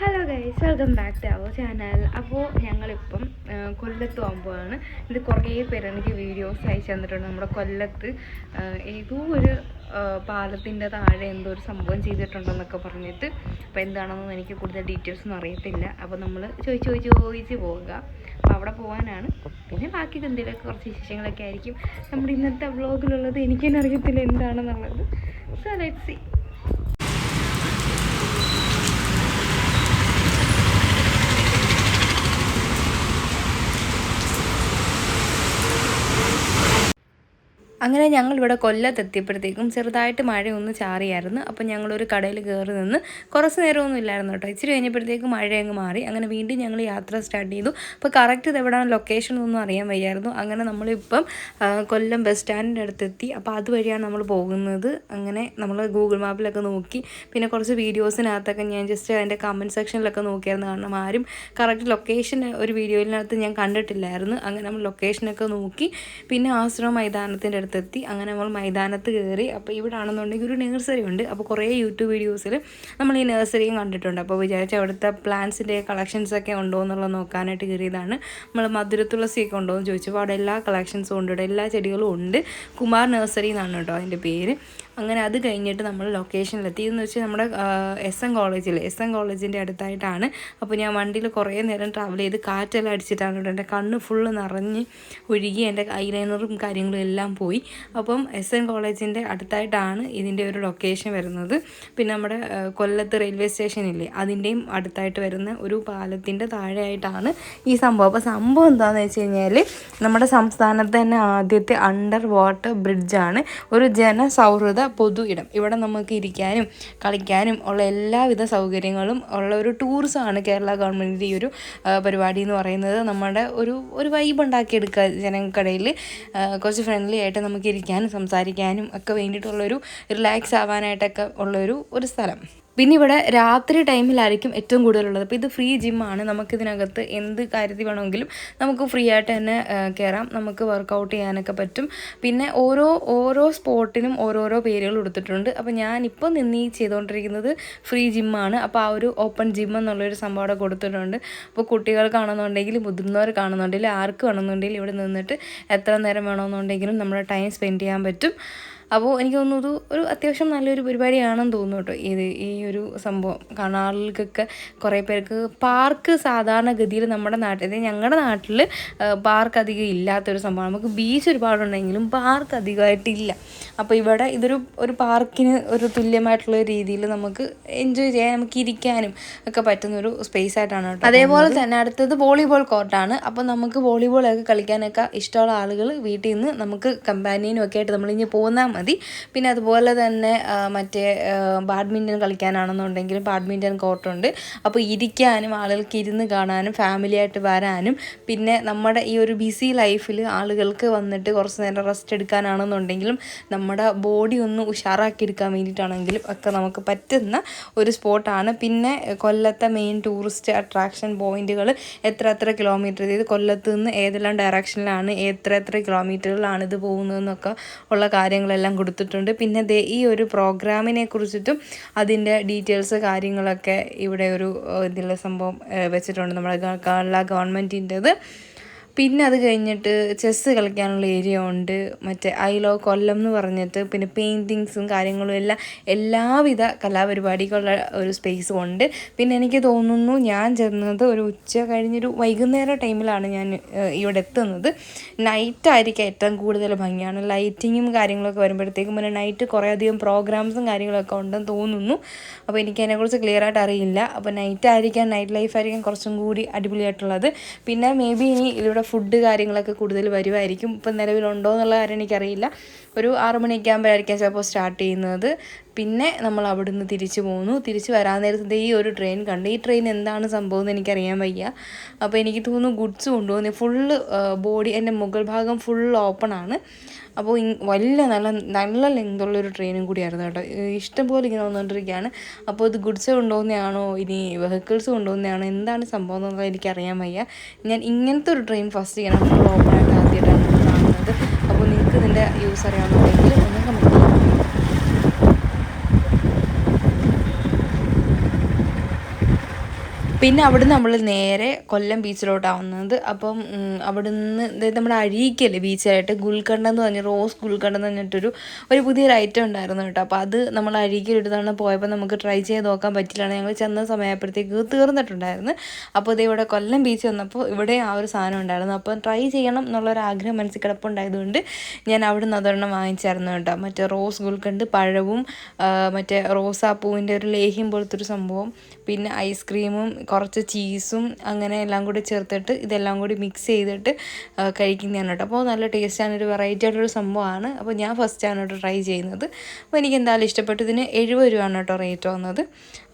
Hello guys welcome back to our channel അപ്പോൾ ഞങ്ങളിപ്പം കൊല്ലത്ത് പോകുമ്പോഴാണ്. ഇത് കുറേ പേര് എനിക്ക് വീഡിയോസ് അയച്ചു തന്നിട്ടുണ്ട്. നമ്മുടെ കൊല്ലത്ത് ഏതോ ഒരു പാലത്തിന്റെ താഴെ എന്തോ ഒരു സംഭവം ചെയ്തിട്ടുണ്ടെന്നൊക്കെ പറഞ്ഞിട്ട് അപ്പോൾ എന്താണെന്നൊന്നും എനിക്ക് കൂടുതൽ ഡീറ്റെയിൽസ് ഒന്നും അറിയത്തില്ല. അപ്പോൾ നമ്മൾ ചോദിച്ച് ചോദിച്ച് ചോദിച്ച് പോവുക. അപ്പോൾ അവിടെ പോകാനാണ്. പിന്നെ ബാക്കി എന്തെങ്കിലുമൊക്കെ കുറച്ച് വിശേഷങ്ങളൊക്കെ ആയിരിക്കും. നമ്മുടെ ഇന്നത്തെ വ്ളോഗിലുള്ളത് എനിക്ക് തന്നെ അറിയത്തില്ല എന്താണെന്നുള്ളത്. സോ ലെറ്റ് സി അങ്ങനെ ഞങ്ങൾ ഇവിടെ കൊല്ലത്ത് എത്തിയപ്പോഴത്തേക്കും ചെറുതായിട്ട് മഴയൊന്ന് ചാറിയായിരുന്നു. അപ്പം ഞങ്ങളൊരു കടയിൽ കയറി നിന്ന് കുറച്ച് നേരമൊന്നും ഇല്ലായിരുന്നു കേട്ടോ. ഇച്ചിരി കഴിഞ്ഞപ്പോഴത്തേക്കും മഴ അങ്ങ് മാറി. അങ്ങനെ വീണ്ടും ഞങ്ങൾ യാത്ര സ്റ്റാർട്ട് ചെയ്തു. അപ്പോൾ കറക്റ്റ് ഇത് എവിടെയാണ് ലൊക്കേഷൻ ഒന്നും അറിയാൻ വയ്യായിരുന്നു. അങ്ങനെ നമ്മളിപ്പം കൊല്ലം ബസ് സ്റ്റാൻഡിന്റെ അടുത്തെത്തി. അപ്പോൾ അതുവഴിയാണ് നമ്മൾ പോകുന്നത്. അങ്ങനെ നമ്മൾ ഗൂഗിൾ മാപ്പിലൊക്കെ നോക്കി. പിന്നെ കുറച്ച് വീഡിയോസിനകത്തൊക്കെ ഞാൻ ജസ്റ്റ് അതിന്റെ കമന്റ് സെക്ഷനിലൊക്കെ നോക്കിയായിരുന്നു കാരണം ആരും കറക്റ്റ് ലൊക്കേഷൻ ഒരു വീഡിയോയിനകത്ത് ഞാൻ കണ്ടിട്ടില്ലായിരുന്നു. അങ്ങനെ നമ്മൾ ലൊക്കേഷനൊക്കെ നോക്കി. പിന്നെ ആശ്രമ മൈതാനത്തിന്റെ അടുത്തെത്തി. അങ്ങനെ നമ്മൾ മൈതാനത്ത് കയറി. അപ്പോൾ ഇവിടെ ആണെന്നുണ്ടെങ്കിൽ ഒരു നഴ്സറി ഉണ്ട്. അപ്പോൾ കുറേ യൂട്യൂബ് വീഡിയോസിൽ നമ്മൾ ഈ നഴ്സറിയും കണ്ടിട്ടുണ്ട്. അപ്പോൾ വിചാരിച്ച അവിടുത്തെ പ്ലാന്റ്സിന്റെ കളക്ഷൻസൊക്കെ ഉണ്ടോ എന്നുള്ളത് നോക്കാനായിട്ട് കയറിയതാണ്. നമ്മൾ മധുരത്തുളസിയൊക്കെ ഉണ്ടോ എന്ന് ചോദിച്ചപ്പോൾ അവിടെ എല്ലാ കളക്ഷൻസും ഉണ്ട്. ഇവിടെ എല്ലാ ചെടികളും ഉണ്ട്. കുമാർ നഴ്സറി എന്നാണ് കേട്ടോ അതിന്റെ പേര്. അങ്ങനെ അത് കഴിഞ്ഞിട്ട് നമ്മൾ ലൊക്കേഷനിലെത്തി എന്ന് വെച്ചാൽ നമ്മുടെ എസ് എൻ കോളേജിൽ എസ് എൻ കോളേജിന്റെ അടുത്തായിട്ടാണ്. അപ്പോൾ ഞാൻ വണ്ടിയിൽ കുറേ നേരം ട്രാവൽ ചെയ്ത് കാറ്റെല്ലാം അടിച്ചിട്ടാണ് ഇവിടെ എന്റെ കണ്ണ് ഫുള്ള് നിറഞ്ഞ് ഒഴുകി എന്റെ ഐലൈനറും കാര്യങ്ങളും എല്ലാം പോയി. അപ്പം എസ് എൻ കോളേജിന്റെ അടുത്തായിട്ടാണ് ഇതിന്റെ ഒരു ലൊക്കേഷൻ വരുന്നത്. പിന്നെ നമ്മുടെ കൊല്ലത്ത് റെയിൽവേ സ്റ്റേഷനില്ലേ അതിന്റെയും അടുത്തായിട്ട് വരുന്ന ഒരു പാലത്തിന്റെ താഴെയായിട്ടാണ് ഈ സംഭവം. അപ്പോൾ സംഭവം എന്താണെന്ന് വെച്ച് കഴിഞ്ഞാൽ നമ്മുടെ സംസ്ഥാനത്ത് തന്നെ ആദ്യത്തെ അണ്ടർ വാട്ടർ ബ്രിഡ്ജാണ് ഒരു ജനസൗഹൃദ പൊതു ഇടം ഇവിടെ നമുക്ക് ഇരിക്കാനും കളിക്കാനും ഉള്ള എല്ലാവിധ സൗകര്യങ്ങളും ഉള്ള ഒരു ടൂറിസമാണ് കേരള ഗവൺമെന്റിന്റെ ഈ ഒരു പരിപാടി എന്ന് പറയുന്നത്. നമ്മുടെ ഒരു ഒരു വൈബ് ഉണ്ടാക്കിയെടുക്കുക ജനങ്ങൾക്കിടയിൽ. കുറച്ച് ഫ്രണ്ട്ലി ആയിട്ട് നമുക്ക് ഇരിക്കാനും സംസാരിക്കാനും ഒക്കെ വേണ്ടിയിട്ടുള്ളൊരു റിലാക്സ് ആവാനായിട്ടൊക്കെ ഉള്ളൊരു ഒരു സ്ഥലം. പിന്നെ ഇവിടെ രാത്രി ടൈമിലായിരിക്കും ഏറ്റവും കൂടുതലുള്ളത്. അപ്പോൾ ഇത് ഫ്രീ ജിമ്മാണ്. നമുക്കിതിനകത്ത് എന്ത് കാര്യത്തിൽ വേണമെങ്കിലും നമുക്ക് ഫ്രീ ആയിട്ട് തന്നെ കയറാം നമുക്ക് വർക്കൗട്ട് ചെയ്യാനൊക്കെ പറ്റും. പിന്നെ ഓരോ ഓരോ സ്പോട്ടിനും ഓരോരോ പേരുകൾ കൊടുത്തിട്ടുണ്ട്. അപ്പോൾ ഞാനിപ്പോൾ നിന്ന് ഈ ചെയ്തുകൊണ്ടിരിക്കുന്നത് ഫ്രീ ജിമ്മാണ്. അപ്പോൾ ആ ഒരു ഓപ്പൺ ജിം എന്നുള്ളൊരു സംഭവം അവിടെ കൊടുത്തിട്ടുണ്ട്. അപ്പോൾ കുട്ടികൾ കുട്ടികൾക്കാണെന്നുണ്ടെങ്കിൽ മുതിർന്നവർ കാണുന്നുണ്ടെങ്കിൽ ആർക്ക് വേണമെന്നുണ്ടെങ്കിൽ ഇവിടെ നിന്നിട്ട് എത്ര നേരം വേണമെന്നുണ്ടെങ്കിലും നമ്മുടെ ടൈം സ്പെൻഡ് ചെയ്യാൻ പറ്റും. അപ്പോൾ എനിക്ക് തോന്നുന്നു ഇത് ഒരു അത്യാവശ്യം നല്ലൊരു പരിപാടിയാണെന്ന് തോന്നുന്നു കേട്ടോ. ഇത് ഈ ഒരു സംഭവം. കാണാളുകൾക്കൊക്കെ കുറേ പേർക്ക് പാർക്ക് സാധാരണഗതിയിൽ നമ്മുടെ നാട്ടിൽ ഞങ്ങളുടെ നാട്ടിൽ പാർക്ക് അധികം ഇല്ലാത്തൊരു സംഭവമാണ് നമുക്ക് ബീച്ച് ഒരുപാടുണ്ടെങ്കിലും പാർക്ക് അധികമായിട്ടില്ല അപ്പോൾ ഇവിടെ ഇതൊരു ഒരു പാർക്കിന് ഒരു തുല്യമായിട്ടുള്ള രീതിയിൽ നമുക്ക് എൻജോയ് ചെയ്യാൻ നമുക്ക് ഇരിക്കാനും ഒക്കെ പറ്റുന്നൊരു സ്പേസ് ആയിട്ടാണ് കേട്ടോ അതേപോലെ തന്നെ അടുത്തത് വോളിബോൾ കോർട്ടാണ്. അപ്പോൾ നമുക്ക് വോളിബോളൊക്കെ കളിക്കാനൊക്കെ ഇഷ്ടമുള്ള ആളുകൾ വീട്ടിൽ നിന്ന് നമുക്ക് കമ്പാനിയനും ഒക്കെ ആയിട്ട് നമ്മളിഞ്ഞ് പോന്നാൽ മതി. പിന്നെ അതുപോലെ തന്നെ മറ്റേ ബാഡ്മിന്റൺ കളിക്കാനാണെന്നുണ്ടെങ്കിലും ബാഡ്മിന്റൺ കോർട്ടുണ്ട്. അപ്പോൾ ഇരിക്കാനും ആളുകൾക്ക് ഇരുന്ന് കാണാനും ഫാമിലി ആയിട്ട് വരാനും പിന്നെ നമ്മുടെ ഈ ഒരു ബിസി ലൈഫിൽ ആളുകൾക്ക് വന്നിട്ട് കുറച്ച് നേരം റെസ്റ്റ് എടുക്കാനാണെന്നുണ്ടെങ്കിലും നമ്മുടെ ബോഡി ഒന്ന് ഉഷാറാക്കി എടുക്കാൻ വേണ്ടിയിട്ടാണെങ്കിലും ഒക്കെ നമുക്ക് പറ്റുന്ന ഒരു സ്പോട്ടാണ് പിന്നെ കൊല്ലത്തെ മെയിൻ ടൂറിസ്റ്റ് അട്രാക്ഷൻ പോയിന്റുകൾ എത്ര എത്ര കിലോമീറ്റർ ഇത് കൊല്ലത്ത് നിന്ന് ഏതെല്ലാം ഡയറക്ഷനിലാണ് എത്ര എത്ര കിലോമീറ്ററുകളാണ് ഇത് പോകുന്നതെന്നൊക്കെ ഉള്ള കാര്യങ്ങളെല്ലാം കൊടുത്തിട്ടുണ്ട്. പിന്നെ ദേ ഈ ഒരു പ്രോഗ്രാമിനെ കുറിച്ചിട്ടും അതിന്റെ ഡീറ്റെയിൽസ് കാര്യങ്ങളൊക്കെ ഇവിടെ ഒരു ഇതിലെ സംഭവം വെച്ചിട്ടുണ്ട്. നമ്മുടെ കേരള ഗവൺമെന്റിന്റെത്. പിന്നെ അത് കഴിഞ്ഞിട്ട് ചെസ്സ് കളിക്കാനുള്ള ഏരിയ ഉണ്ട്. മറ്റേ ഐലോ കൊല്ലം എന്ന് പറഞ്ഞിട്ട് പിന്നെ പെയിന്റിങ്സും കാര്യങ്ങളും എല്ലാം എല്ലാവിധ കലാപരിപാടികളുടെ ഒരു സ്പേസും ഉണ്ട്. പിന്നെ എനിക്ക് തോന്നുന്നു ഞാൻ ചെന്നത് ഒരു ഉച്ച കഴിഞ്ഞൊരു വൈകുന്നേരം ടൈമിലാണ് ഞാൻ ഇവിടെ എത്തുന്നത്. നൈറ്റ് ആയിരിക്കും ഏറ്റവും കൂടുതൽ ഭംഗിയാണ്. ലൈറ്റിങ്ങും കാര്യങ്ങളൊക്കെ വരുമ്പോഴത്തേക്കും പിന്നെ നൈറ്റ് കുറേ അധികം പ്രോഗ്രാംസും കാര്യങ്ങളൊക്കെ ഉണ്ടെന്ന് തോന്നുന്നു. അപ്പോൾ എനിക്ക് അതിനെക്കുറിച്ച് ക്ലിയർ ആയിട്ട് അറിയില്ല. അപ്പോൾ നൈറ്റ് ആയിരിക്കാം നൈറ്റ് ലൈഫ് ആയിരിക്കാം കുറച്ചും കൂടി അടിപൊളിയായിട്ടുള്ളത്. പിന്നെ മേ ബി ഇനി ഇവിടെ ഫുഡ് കാര്യങ്ങളൊക്കെ കൂടുതൽ വരുമായിരിക്കും ഇപ്പം നിലവിലുണ്ടോ എന്നുള്ള കാര്യം എനിക്കറിയില്ല. ഒരു ആറ് മണിയൊക്കെ ആകുമ്പോഴായിരിക്കാം ചിലപ്പോൾ സ്റ്റാർട്ട് ചെയ്യുന്നത്. പിന്നെ നമ്മൾ അവിടുന്ന് തിരിച്ചു പോകുന്നു തിരിച്ചു വരാൻ നേരത്തെ ഈ ഒരു ട്രെയിൻ കണ്ട്. ഈ ട്രെയിൻ എന്താണ് സംഭവം എന്ന് എനിക്കറിയാൻ വയ്യ. അപ്പോൾ എനിക്ക് തോന്നുന്നു ഗുഡ്സ് കൊണ്ടുപോകുന്നത് ഫുള്ള് ബോഡി എന്റെ മുകൾ ഭാഗം ഫുൾ ഓപ്പൺ ആണ്. അപ്പോൾ വലിയ നല്ല നല്ല ലെങ്തുള്ള ഒരു ട്രെയിനും കൂടിയായിരുന്നു കേട്ടോ. ഇഷ്ടംപോലെ ഇങ്ങനെ വന്നുകൊണ്ടിരിക്കുകയാണ് അപ്പോൾ ഇത് ഗുഡ്സ് കൊണ്ടുപോകുന്നതാണോ ഇനി വെഹിക്കിൾസ് കൊണ്ടുപോകുന്നതാണോ എന്താണ് സംഭവം എന്നുള്ളത് എനിക്കറിയാൻ വയ്യ. ഞാൻ ഇങ്ങനത്തെ ഒരു ട്രെയിൻ ഫസ്റ്റ് ഫുൾ ഓപ്പൺ ആയിട്ട് ആദ്യമായിട്ടാണ് കാണുന്നത്. അപ്പോൾ നിങ്ങൾക്ക് ഇതിന്റെ യൂസ് അറിയാമെന്നുണ്ടെങ്കിൽ ഒന്ന് കമന്റ് ചെയ്യാം പിന്നെ അവിടുന്ന് നമ്മൾ നേരെ കൊല്ലം ബീച്ചിലോട്ടാവുന്നത്. അപ്പം അവിടുന്ന് നമ്മുടെ അഴീക്കല്ലേ ബീച്ചായിട്ട്? ഗുൽക്കണ്ട എന്ന് പറഞ്ഞ റോസ് ഗുൽക്കണ്ട എന്ന് പറഞ്ഞിട്ടൊരു ഒരു പുതിയൊരു ഐറ്റം ഉണ്ടായിരുന്നു കേട്ടോ. അപ്പോൾ അത് നമ്മൾ അഴീക്കൽ ഒരു തവണ പോയപ്പോൾ നമുക്ക് ട്രൈ ചെയ്ത് നോക്കാൻ പറ്റില്ലാണ് ഞങ്ങൾ ചെന്ന സമയപ്പോഴത്തേക്ക് തീർന്നിട്ടുണ്ടായിരുന്നു. അപ്പോൾ ഇത് ഇവിടെ കൊല്ലം ബീച്ച് വന്നപ്പോൾ ഇവിടെ ആ ഒരു സാധനം ഉണ്ടായിരുന്നു. അപ്പോൾ ട്രൈ ചെയ്യണം എന്നുള്ളൊരു ആഗ്രഹം മനസ്സിൽ കിടപ്പുണ്ടായതുകൊണ്ട് ഞാൻ അവിടുന്ന് അതൊരെണ്ണം വാങ്ങിച്ചായിരുന്നു കേട്ടോ. മറ്റേ റോസ് ഗുൽക്കണ്ട് പഴവും മറ്റേ റോസാപ്പൂവിന്റെ ഒരു ലേഹ്യം പോലത്തെ ഒരു സംഭവം പിന്നെ ഐസ്ക്രീമും കുറച്ച് ചീസും അങ്ങനെ എല്ലാം കൂടി ചേർത്തിട്ട് ഇതെല്ലാം കൂടി മിക്സ് ചെയ്തിട്ട് കഴിക്കുന്നതാണ് കേട്ടോ. അപ്പോൾ നല്ല ടേസ്റ്റാണ് ഒരു വെറൈറ്റി ആയിട്ടൊരു സംഭവമാണ്. അപ്പോൾ ഞാൻ ഫസ്റ്റാണ് കേട്ടോ ട്രൈ ചെയ്യുന്നത്. അപ്പോൾ എനിക്ക് എന്തായാലും ഇഷ്ടപ്പെട്ടു. ഇതിന് എഴുപത് രൂപയാണ് കേട്ടോ റേറ്റ് വന്നത്.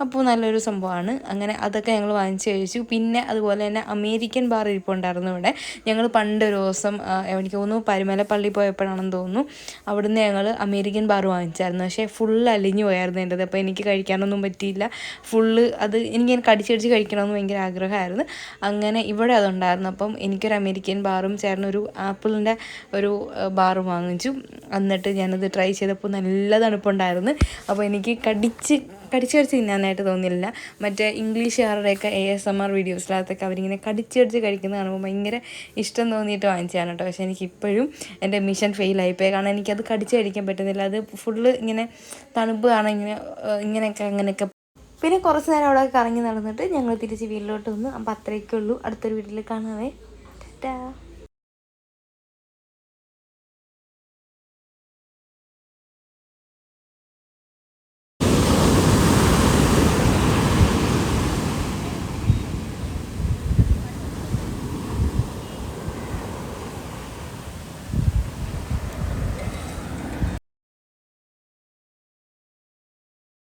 അപ്പോൾ നല്ലൊരു സംഭവമാണ്. അങ്ങനെ അതൊക്കെ ഞങ്ങൾ വാങ്ങിച്ച് കഴിച്ചു. പിന്നെ അതുപോലെ തന്നെ അമേരിക്കൻ ബാർ ഇരിപ്പുണ്ടായിരുന്നു ഇവിടെ. ഞങ്ങൾ പണ്ട് ഒരു ദിവസം എനിക്ക് തോന്നുന്നു പരുമലപ്പള്ളി പോയപ്പോഴാണെന്ന് തോന്നുന്നു അവിടുന്ന് ഞങ്ങൾ അമേരിക്കൻ ബാർ വാങ്ങിച്ചായിരുന്നു. പക്ഷേ ഫുൾ അലിഞ്ഞു പോയായിരുന്നു എന്റെത്. അപ്പോൾ എനിക്ക് കഴിക്കാനൊന്നും പറ്റിയില്ല. ഫുള്ള് അത് എനിക്ക് കടിച്ചടിച്ച് കഴിക്കണമെന്ന് ഭയങ്കര ആഗ്രഹമായിരുന്നു. അങ്ങനെ ഇവിടെ അതുണ്ടായിരുന്നു. അപ്പം എനിക്കൊരു അമേരിക്കൻ ബാറും ചേർന്നൊരു ആപ്പിളിന്റെ ഒരു ബാർ വാങ്ങിച്ചു. എന്നിട്ട് ഞാനത് ട്രൈ ചെയ്തപ്പോൾ നല്ല തണുപ്പുണ്ടായിരുന്നു. അപ്പോൾ എനിക്ക് കടിച്ച് കടിച്ചു കടിച്ച് തിന്നാനായിട്ട് തോന്നിയില്ല. മറ്റേ ഇംഗ്ലീഷുകാരുടെയൊക്കെ എ എസ് എം ആർ വീഡിയോസിനകത്തൊക്കെ അവരിങ്ങനെ കടിച്ചു കടിച്ച് കഴിക്കുന്നത് കാണുമ്പോൾ ഭയങ്കര ഇഷ്ടം തോന്നിയിട്ട് വാങ്ങിച്ചതാണ് കേട്ടോ. പക്ഷേ എനിക്കിപ്പോഴും എന്റെ മിഷൻ ഫെയിലായിപ്പോയി. കാരണം എനിക്കത് കടിച്ച് കഴിക്കാൻ പറ്റുന്നില്ല. അത് ഫുള്ള് ഇങ്ങനെ തണുപ്പ് കാണാൻ ഇങ്ങനെ ഇങ്ങനെയൊക്കെ അങ്ങനെയൊക്കെ പിന്നെ കുറച്ച് നേരം അവിടെ കറങ്ങി നടന്നിട്ട് ഞങ്ങൾ തിരിച്ച് വീട്ടിലോട്ട് വന്നു. അപ്പോൾ അത്രയൊക്കെ ഉള്ളൂ അടുത്തൊരു വീട്ടിൽ കാണാവേ ടാ.